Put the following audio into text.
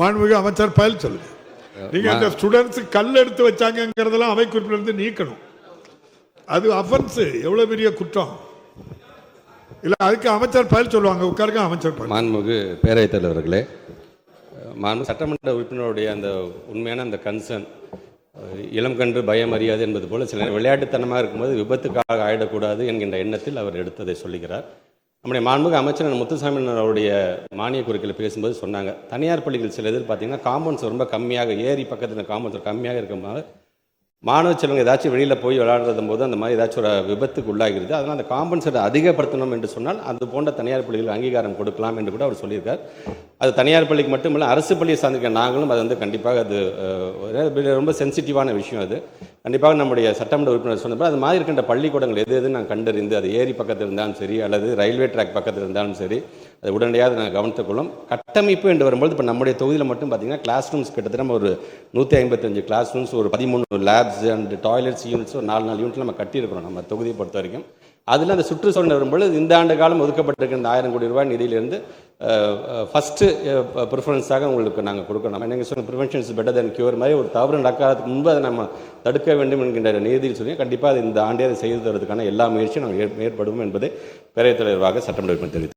மாண்புமிகு அமைச்சர் பயல் சொல்லுங்க. நீங்க அந்த ஸ்டூடெண்ட்ஸ் கல் எடுத்து வச்சாங்கங்கிறதெல்லாம் அவை குறிப்பிலிருந்து நீக்கணும். அது அஃபென்ஸ் எவ்வளவு பெரிய குற்றம்? இல்ல அதுக்கு அமைச்சர் பயல் சொல்லுவாங்க உட்காருங்க அமைச்சர் மாண்புமிகு பேரவைத் தலைவர்களே மாண்பு சட்டமன்ற உறுப்பினருடைய அந்த உண்மையான அந்த கன்சர்ன் இளம் கன்று பயம் அறியாது என்பது போல சில விளையாட்டுத்தனமாக இருக்கும்போது விபத்துக்காக ஆயிடக்கூடாது என்கின்ற எண்ணத்தில் அவர் எடுத்ததை சொல்லுகிறார். நம்முடைய மாண்புக அமைச்சர் முத்துசாமி அவருடைய மானிய குறுக்கில் பேசும்போது சொன்னாங்க. தனியார் பள்ளிகள் சில இதில் பார்த்தீங்கன்னா காம்பவுண்ட்ஸ் ரொம்ப கம்மியாக ஏரி பக்கத்தில் காம்பவுண்ட்ஸ் கம்மியாக இருக்கும்போது மாணவ செல்வங்க ஏதாச்சும் வெளியில் போய் விளையாடுறது போது அந்த மாதிரி ஏதாச்சும் ஒரு விபத்துக்கு உள்ளாகிறது அதனால் அந்த காம்பன்சேட் அதிகப்படுத்தணும் என்று சொன்னால் அது போன்ற தனியார் பள்ளிகள் அங்கீகாரம் கொடுக்கலாம் என்று கூட அவர் சொல்லியிருக்கார். அது தனியார் பள்ளிக்கு மட்டும் இல்லை அரசு பள்ளியை சார்ந்திருக்க நாங்களும் அது வந்து கண்டிப்பாக அது ரொம்ப சென்சிட்டிவான விஷயம் அது. கண்டிப்பாக நம்முடைய சட்டமன்ற உறுப்பினர் சொன்னப்போ அது மாதிரி இருக்கின்ற பள்ளிக்கூடங்கள் எது எது நான் கண்டறிந்து அது ஏரி பக்கத்தில் இருந்தாலும் சரி அல்லது ரயில்வே ட்ராக் பக்கத்தில் இருந்தாலும் சரி அது உடனடியாக நாங்கள் கவனித்துக்கொள்ளும் கட்டமைப்பு என்று வரும்போது இப்போ நம்முடைய தொகுதியில் மட்டும் பார்த்தீங்கன்னா கிளாஸ் ரூம்ஸ் கிட்டத்தட்ட ஒரு நூற்றி ஐம்பத்தஞ்சு கிளாஸ் ரூம்ஸ் ஒரு பதிமூணு லேப்ஸ் அண்ட் டாய்லெட்ஸ் யூனிட்ஸ் ஒரு நாலு நாலு யூனிட் நம்ம கட்டியிருக்கிறோம் நம்ம தொகுதியை பொறுத்த வரைக்கும் அதில் அந்த சுற்றுச்சூழல் வரும்பொழுது இந்த ஆண்டு காலம் ஒதுக்கப்பட்டிருக்கிற இந்த ஆயிரம் கோடி ரூபாய் நிதியிலிருந்து ஃபஸ்ட்டு ப்ரிஃபரன்ஸாக uh, உங்களுக்கு நாங்கள் கொடுக்கணும். நீங்கள் சொன்ன prevention is better than cure மாதிரி ஒரு தவறு நடக்காததுக்கு முன்பு அதை நம்ம தடுக்க வேண்டும் என்கின்ற நீதியில் சொல்லி கண்டிப்பாக அது இந்த ஆண்டே அதை செய்து தரதுக்கான எல்லா முயற்சியும் நாங்கள் ஏற்படுவோம் என்பதை பேரவைத் தலைவராக சட்டமன்ற தெரிவித்தார்